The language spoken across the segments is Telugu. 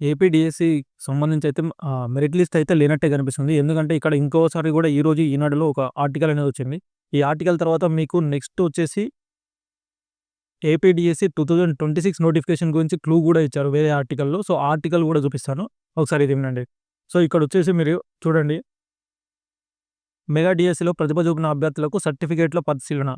ఏపీడిఎస్సి సంబంధించి అయితే మెరిట్ లిస్ట్ అయితే లేనట్టే కనిపిస్తుంది. ఎందుకంటే ఇక్కడ ఇంకోసారి కూడా ఈరోజు ఈనాడులో ఒక ఆర్టికల్ అనేది వచ్చింది. ఈ ఆర్టికల్ తర్వాత మీకు నెక్స్ట్ వచ్చేసి ఏపీడిఎస్సి 2026 నోటిఫికేషన్ గురించి క్లూ కూడా ఇచ్చారు వేరే ఆర్టికల్‌లో. సో, ఆర్టికల్ కూడా చూపిస్తాను. ఒకసారి ఇది వినండి. సో, ఇక్కడ వచ్చేసి మీరు చూడండి. మెగా డిఎస్సిలో ప్రతిభ చూపిన అభ్యర్థులకు సర్టిఫికేట్‌ల పరిశీలన.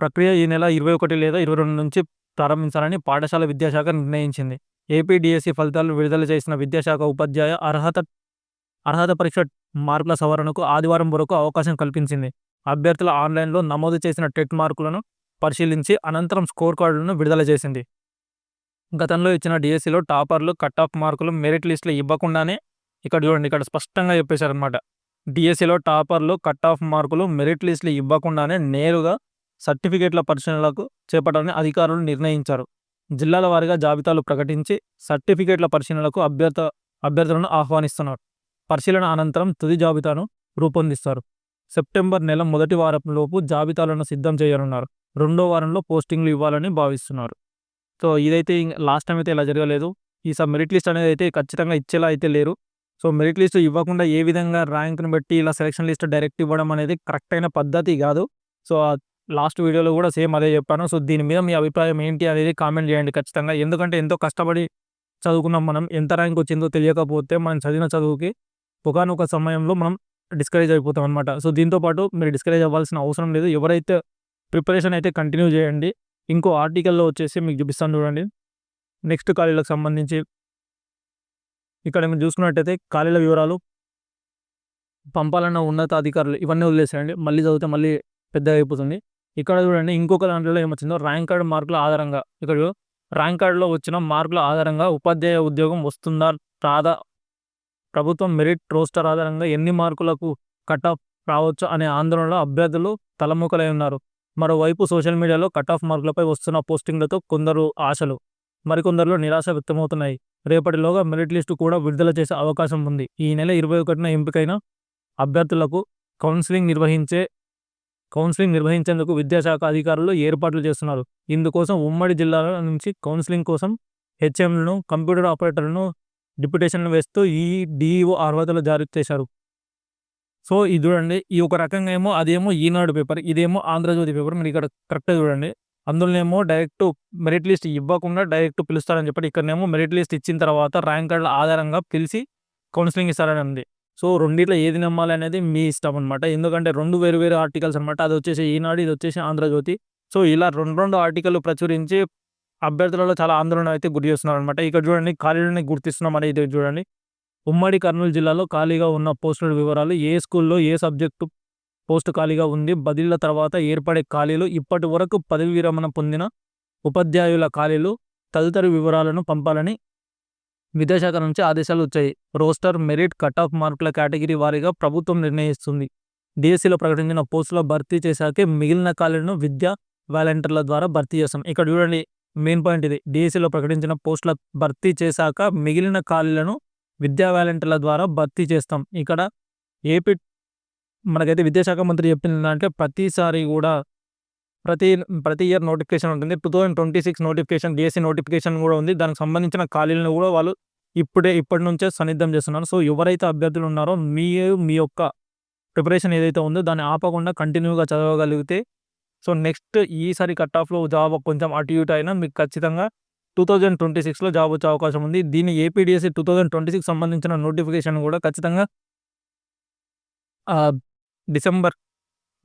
ప్రక్రియ ఈ నెల 21 లేదా 22 నుంచి ప్రారంభించాలని పాఠశాల విద్యాశాఖ నిర్ణయించింది. ఏపీడిఎస్సి ఫలితాలు విడుదల చేసిన విద్యాశాఖ ఉపాధ్యాయ అర్హత అర్హత పరీక్ష మార్కుల సవరణకు ఆదివారం వరకు అవకాశం కల్పించింది. అభ్యర్థుల ఆన్‌లైన్‌లో నమోదు చేసిన టెట్ మార్కులను పరిశీలించి అనంతరం స్కోర్ కార్డులను విడుదల చేసింది. గతంలో ఇచ్చిన డిఎస్సిలో టాపర్లు కట్ ఆఫ్ మార్కులు మెరిట్ లిస్టులు ఇవ్వకుండానే ఇక్కడ చూడండి ఇక్కడ స్పష్టంగా చెప్పేశారనమాట. డిఎస్సిలో టాపర్లు కట్ ఆఫ్ మార్కులు మెరిట్ లిస్టులు ఇవ్వకుండానే నేరుగా సర్టిఫికేట్‌ల పరిశీలనలకు చేపట్టాలని అధికారులు నిర్ణయించారు. జిల్లాల వారీగా జాబితాలు ప్రకటించి సర్టిఫికేట్‌ల పరిశీలనలకు అభ్యర్థ అభ్యర్థులను ఆహ్వానిస్తున్నారు. పరిశీలన అనంతరం తుది జాబితాను రూపొందిస్తారు. సెప్టెంబర్ నెల మొదటి వారంలోపు జాబితాలను సిద్ధం చేయనున్నారు. రెండో వారంలో పోస్టింగ్‌లు ఇవ్వాలని భావిస్తున్నారు. సో, ఇదైతే లాస్ట్ టైం అయితే ఇలా జరగలేదు. ఈసారి మెరిట్ లిస్ట్ అనేది అయితే ఖచ్చితంగా ఇచ్చేలా అయితే లేరు. సో, మెరిట్ లిస్ట్ ఇవ్వకుండా ఏ విధంగా ర్యాంక్ను బట్టి ఇలా సెలక్షన్ లిస్ట్ డైరెక్ట్ ఇవ్వడం అనేది కరెక్ట్ అయిన పద్ధతి కాదు సో, లాస్ట్ వీడియోలో కూడా సేమ్ అదే చెప్పాను. సో, దీని మీద మీ అభిప్రాయం ఏంటి అనేది కామెంట్ చేయండి ఖచ్చితంగా. ఎందుకంటే ఎంతో కష్టపడి చదువుకున్నాం మనం. ఎంత ర్యాంక్ వచ్చిందో తెలియకపోతే మనం చదివిన చదువుకి ఒకానొక సమయంలో మనం డిస్కరేజ్ అయిపోతాం అనమాట. సో, దీంతో పాటు మీరు డిస్కరేజ్ అవ్వాల్సిన అవసరం లేదు. ఎవరైతే ప్రిపరేషన్ అయితే కంటిన్యూ చేయండి. ఇంకో ఆర్టికల్‌లో వచ్చేసి మీకు చూపిస్తాను చూడండి. నెక్స్ట్ ఖాళీలకు సంబంధించి ఇక్కడ మీరు చూసుకున్నట్టయితే ఖాళీల వివరాలు పంపాలన్న ఉన్నతాధికారులు ఇవన్నీ వదిలేసేయండి. మళ్ళీ చదివితే మళ్ళీ పెద్దగా అయిపోతుంది. ఇక్కడ చూడండి ఇంకొక దాంట్లో ఏమొచ్చిందో ర్యాంక్ కార్డ్ మార్కుల ఆధారంగా ఇక్కడ ర్యాంక్ కార్డులో వచ్చిన మార్కుల ఆధారంగా ఉపాధ్యాయ ఉద్యోగం వస్తుందా? రాదా? ప్రభుత్వం మెరిట్ రోస్టర్ ఆధారంగా ఎన్ని మార్కులకు కట్ ఆఫ్ రావచ్చు అనే ఆందోళనలో అభ్యర్థులు తలముఖలై ఉన్నారు. మరోవైపు సోషల్ మీడియాలో కట్ ఆఫ్ మార్కులపై వస్తున్న పోస్టింగ్‌లతో కొందరు ఆశలు, మరికొందరిలో నిరాశ వ్యక్తమవుతున్నాయి. రేపటిలోగా మెరిట్ లిస్టు కూడా విడుదల చేసే అవకాశం ఉంది. ఈ నెల 21న ఎంపికైన అభ్యర్థులకు కౌన్సిలింగ్ నిర్వహించే కౌన్సిలింగ్ నిర్వహించేందుకు విద్యాశాఖ అధికారులు ఏర్పాట్లు చేస్తున్నారు. ఇందుకోసం ఉమ్మడి జిల్లాల నుంచి కౌన్సిలింగ్ కోసం హెచ్ఎంలను, కంప్యూటర్ ఆపరేటర్లను డిప్యుటేషన్‌లు వేస్తూ ఈ డిఈఓ అర్హతలు జారీ చేశారు. సో, ఇది చూడండి. ఈ ఒక రకంగా ఏమో అదేమో ఈనాడు పేపర్. ఇదేమో ఆంధ్రజ్యోతి పేపర్. మీరు ఇక్కడ కరెక్ట్‌గా చూడండి. అందులోనేమో డైరెక్ట్ మెరిట్ లిస్ట్ ఇవ్వకుండా డైరెక్ట్ పిలుస్తారని చెప్పి ఇక్కడనేమో మెరిట్ లిస్ట్ ఇచ్చిన తర్వాత ర్యాంక్ కార్డ్‌ల ఆధారంగా పిలిచి కౌన్సిలింగ్ ఇస్తారని ఉంది. సో, రెండిట్లో ఏది నమ్మాలి అనేది మీ ఇష్టం అనమాట. ఎందుకంటే రెండు వేరు వేరు ఆర్టికల్స్ అనమాట. అది వచ్చేసి ఈనాడు, ఇదొచ్చేసి ఆంధ్రజ్యోతి. సో, ఇలా 2, 2 ఆర్టికల్‌లు ప్రచురించి అభ్యర్థులలో చాలా ఆందోళన అయితే గురి చేస్తున్నారనమాట. ఇక్కడ చూడండి ఖాళీలని గుర్తిస్తున్నాం అనేది చూడండి. ఉమ్మడి కర్నూలు జిల్లాలో ఖాళీగా ఉన్న పోస్టుల వివరాలు ఏ స్కూల్‌లో ఏ సబ్జెక్టు పోస్ట్ ఖాళీగా ఉంది. బదిలీల తర్వాత ఏర్పడే ఖాళీలు, ఇప్పటి వరకు పదవీ విరమణ పొందిన ఉపాధ్యాయుల ఖాళీలు తదితర వివరాలను పంపాలని విద్యాశాఖ నుంచి ఆదేశాలు వచ్చాయి. రోస్టర్, మెరిట్, కట్ ఆఫ్ మార్కుల కేటగిరీ వారీగా ప్రభుత్వం నిర్ణయిస్తుంది. డిఎస్సిలో ప్రకటించిన పోస్టుల భర్తీ చేశాకే మిగిలిన ఖాళీలను విద్యా వాలంటీర్ల ద్వారా భర్తీ చేస్తాం. ఇక్కడ చూడండి మెయిన్ పాయింట్ ఇది. డిఎస్సిలో ప్రకటించిన పోస్టుల భర్తీ చేశాక మిగిలిన ఖాళీలను విద్యా వాలంటీర్ల ద్వారా భర్తీ చేస్తాం. ఇక్కడ ఏపీ మనకైతే విద్యాశాఖ మంత్రి చెప్పిందేంటంటే ప్రతిసారి కూడా ప్రతి ప్రతి ఇయర్ నోటిఫికేషన్ ఉంటుంది. 2026 నోటిఫికేషన్ డిఎస్సీ నోటిఫికేషన్ కూడా ఉంది. దానికి సంబంధించిన ఖాళీలను కూడా వాళ్ళు ఇప్పుడే ఇప్పటి నుంచే సన్నిద్ధం చేస్తున్నారు. సో, ఎవరైతే అభ్యర్థులు ఉన్నారో మీ మీ యొక్క ప్రిపరేషన్ ఏదైతే ఉందో దాన్ని ఆపకుండా కంటిన్యూగా చదవగలిగితే సో, నెక్స్ట్ ఈసారి కట్ ఆఫ్‌లో జాబ్ కొంచెం అటు ఇటు అయినా మీకు ఖచ్చితంగా 2026లో జాబ్ వచ్చే అవకాశం ఉంది. దీన్ని ఏపీడిఎస్సి 2026 సంబంధించిన నోటిఫికేషన్ కూడా ఖచ్చితంగా డిసెంబర్,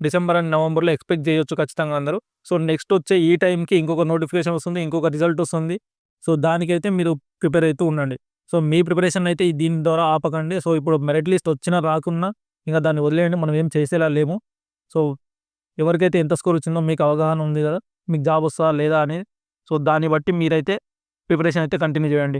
డిసెంబర్ అండ్ నవంబర్‌లో ఎక్స్‌పెక్ట్ చేయొచ్చు ఖచ్చితంగా అందరూ. సో, నెక్స్ట్ వచ్చే ఈ టైంకి ఇంకొక నోటిఫికేషన్ వస్తుంది. ఇంకొక రిజల్ట్ వస్తుంది. సో, దానికైతే మీరు ప్రిపేర్ అవుతూ ఉండండి. సో, మీ ప్రిపరేషన్ అయితే దీని ద్వారా ఆపకండి. సో, ఇప్పుడు మెరిట్ లిస్ట్ వచ్చినా రాకున్నా ఇంకా దాన్ని వదిలేయండి. మనం ఏం చేసేలా లేము. సో, ఎవరికైతే ఎంత స్కోర్ వచ్చిందో మీకు అవగాహన ఉంది కదా మీకు జాబ్ వస్తుందా లేదా అనేది. సో, దాన్ని బట్టి మీరైతే ప్రిపరేషన్ అయితే కంటిన్యూ చేయండి.